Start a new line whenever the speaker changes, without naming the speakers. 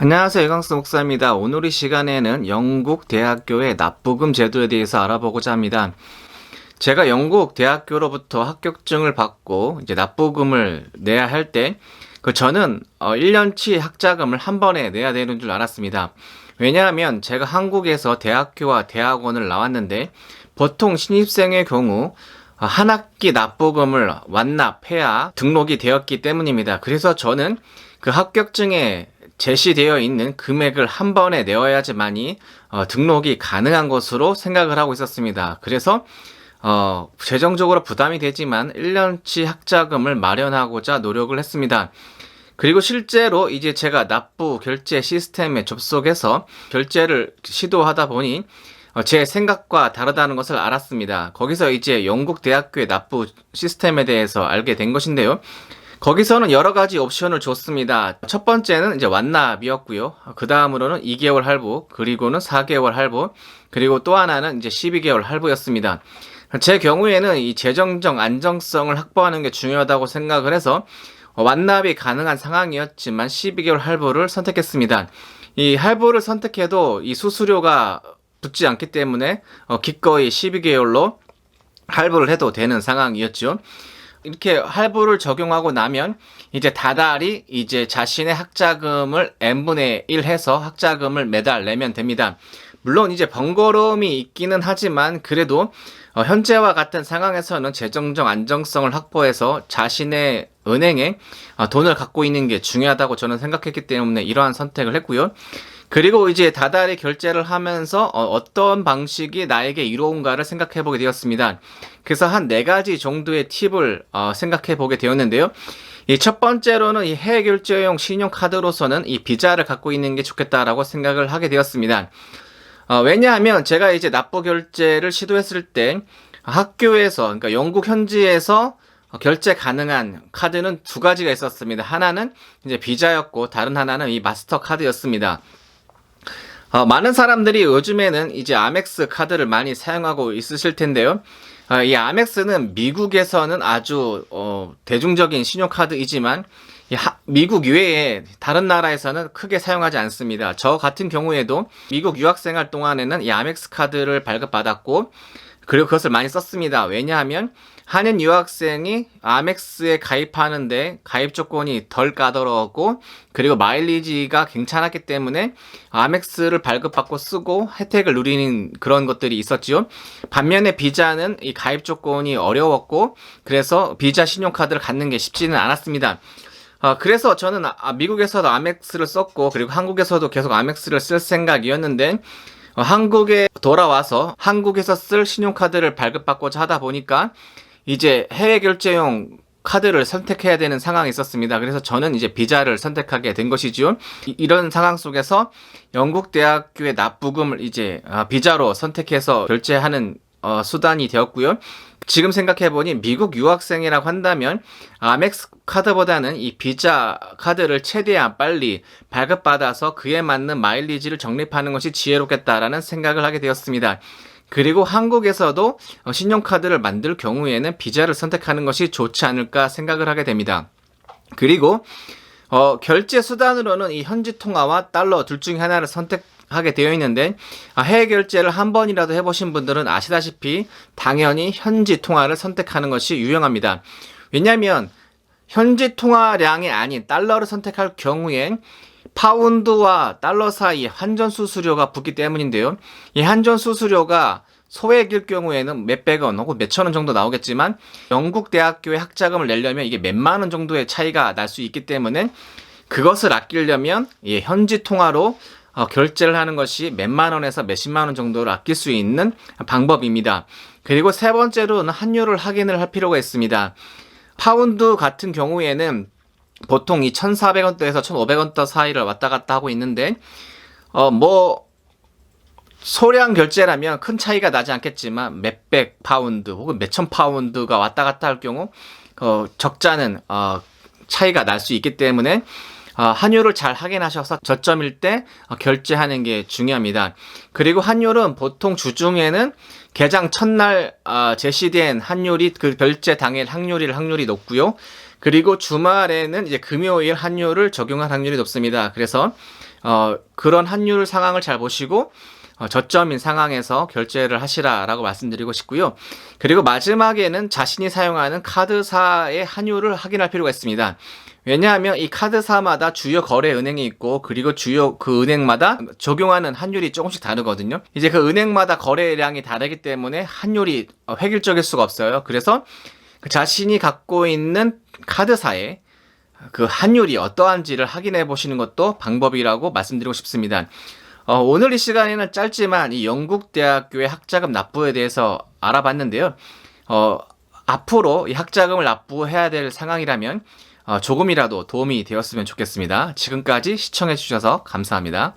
안녕하세요. 이광수 목사입니다. 오늘 이 시간에는 영국 대학교의 납부금 제도에 대해서 알아보고자 합니다. 제가 영국 대학교로부터 합격증을 받고 이제 납부금을 내야 할 때, 그 저는 어 1년치 학자금을 한 번에 내야 되는 줄 알았습니다. 왜냐하면 제가 한국에서 대학교와 대학원을 나왔는데 보통 신입생의 경우 어, 한 학기 납부금을 완납해야 등록이 되었기 때문입니다. 그래서 저는 그 합격증에 제시되어 있는 금액을 한 번에 내어야지만이 어, 등록이 가능한 것으로 생각을 하고 있었습니다. 그래서 어, 재정적으로 부담이 되지만 1년치 학자금을 마련하고자 노력을 했습니다. 그리고 실제로 이제 제가 납부 결제 시스템에 접속해서 결제를 시도하다 보니 어, 제 생각과 다르다는 것을 알았습니다. 거기서 이제 영국 대학교의 납부 시스템에 대해서 알게 된 것인데요. 거기서는 여러 가지 옵션을 줬습니다. 첫 번째는 이제 완납이었고요. 그 다음으로는 2개월 할부, 그리고는 4개월 할부, 그리고 또 하나는 이제 12개월 할부였습니다. 제 경우에는 이 재정적 안정성을 확보하는 게 중요하다고 생각을 해서 완납이 가능한 상황이었지만 12개월 할부를 선택했습니다. 이 할부를 선택해도 이 수수료가 붙지 않기 때문에 어, 기꺼이 12개월로 할부를 해도 되는 상황이었죠. 이렇게 할부를 적용하고 나면 이제 다달이 이제 자신의 학자금을 n분의 1 해서 학자금을 매달 내면 됩니다. 물론 이제 번거로움이 있기는 하지만 그래도 어, 현재와 같은 상황에서는 재정적 안정성을 확보해서 자신의 은행에 어, 돈을 갖고 있는 게 중요하다고 저는 생각했기 때문에 이러한 선택을 했고요. 그리고 이제 다달이 결제를 하면서 어, 떤 방식이 나에게 이로운가를 생각해 보게 되었습니다. 그래서 한 네 가지 정도의 팁을 어, 생각해 보게 되었는데요. 이 첫 번째로는 이 해외 결제용 신용카드로서는 이 비자를 갖고 있는 게 좋겠다라고 생각을 하게 되었습니다. 어, 왜냐하면 제가 이제 납부 결제를 시도했을 때 학교에서 그러니까 영국 현지에서 결제 가능한 카드는 두 가지가 있었습니다. 하나는 이제 비자였고 다른 하나는 이 마스터 카드였습니다. 어, 많은 사람들이 요즘에는 이제 아멕스 카드를 많이 사용하고 있으실 텐데요. 어, 이 아멕스는 미국에서는 아주 어, 대중적인 신용카드이지만 하, 미국 외에 다른 나라에서는 크게 사용하지 않습니다. 저 같은 경우에도 미국 유학생활 동안에는 이 아멕스 카드를 발급받았고 그리고 그것을 많이 썼습니다. 왜냐하면 한인 유학생이 아멕스에 가입하는데 가입 조건이 덜 까다로웠고 그리고 마일리지가 괜찮았기 때문에 아멕스를 발급받고 쓰고 혜택을 누리는 그런 것들이 있었지요. 반면에 비자는 이 가입 조건이 어려웠고 그래서 비자 신용카드를 갖는 게 쉽지는 않았습니다. 어, 그래서 저는 아, 미국에서도 아멕스를 썼고 그리고 한국에서도 계속 아멕스를 쓸 생각이었는데 어, 한국에 돌아와서 한국에서 쓸 신용카드를 발급받고자 하다 보니까 이제 해외 결제용 카드를 선택해야 되는 상황이 있었습니다. 그래서 저는 이제 비자를 선택하게 된 것이지요. 이, 런 상황 속에서 영국 대학교의 납부금을 이제 아, 비자로 선택해서 결제하는 어, 수단이 되었고요. 지금 생각해보니 미국 유학생이라고 한다면 아멕스 카드보다는 이 비자 카드를 최대한 빨리 발급받아서 그에 맞는 마일리지를 적립하는 것이 지혜롭겠다라는 생각을 하게 되었습니다. 그리고 한국에서도 어, 신용카드를 만들 경우에는 비자를 선택하는 것이 좋지 않을까 생각을 하게 됩니다. 그리고 어, 결제 수단으로는 이 현지 통화와 달러 둘 중에 하나를 선택 하게 되어 있는데 아, 해외 결제를 한 번이라도 해보신 분들은 아시다시피 당연히 현지 통화를 선택하는 것이 유용합니다. 왜냐하면 현지 통화량이 아닌 달러를 선택할 경우엔 파운드와 달러 사이 환전 수수료가 붙기 때문인데요. 이 환전 수수료가 소액일 경우에는 몇백 원 혹은 몇천 원 정도 나오겠지만 영국 대학교의 학자금을 내려면 이게 몇만 원 정도의 차이가 날 수 있기 때문에 그것을 아끼려면 예, 현지 통화로 어, 결제를 하는 것이 몇만 원에서 몇십만 원 정도를 아낄 수 있는 방법입니다. 그리고 세 번째로는 환율을 확인을 할 필요가 있습니다. 파운드 같은 경우에는 보통 이 1,400원대에서 1,500원대 사이를 왔다 갔다 하고 있는데 어 뭐 소량 결제라면 큰 차이가 나지 않겠지만 몇백 파운드 혹은 몇천 파운드가 왔다 갔다 할 경우 어 적자는 어 차이가 날 수 있기 때문에 어, 환율을 잘 확인하셔서 저점일 때 어, 결제하는 게 중요합니다. 그리고 환율은 보통 주중에는 개장 첫날 어, 제시된 환율이 그 결제 당일 확률이 확률이 높고요. 그리고 주말에는 이제 금요일 환율을 적용할 확률이 높습니다. 그래서 어, 그런 환율 상황을 잘 보시고 어, 저점인 상황에서 결제를 하시라라고 말씀드리고 싶고요. 그리고 마지막에는 자신이 사용하는 카드사의 환율을 확인할 필요가 있습니다. 왜냐하면 이 카드사마다 주요 거래 은행이 있고 그리고 주요 그 은행마다 적용하는 환율이 조금씩 다르거든요. 이제 그 은행마다 거래량이 다르기 때문에 환율이 어, 획일적일 수가 없어요. 그래서 그 자신이 갖고 있는 카드사의 그 환율이 어떠한지를 확인해 보시는 것도 방법이라고 말씀드리고 싶습니다. 어, 오늘 이 시간에는 짧지만 이 영국 대학교의 학자금 납부에 대해서 알아봤는데요. 어, 앞으로 이 학자금을 납부해야 될 상황이라면 어, 조금이라도 도움이 되었으면 좋겠습니다. 지금까지 시청해 주셔서 감사합니다.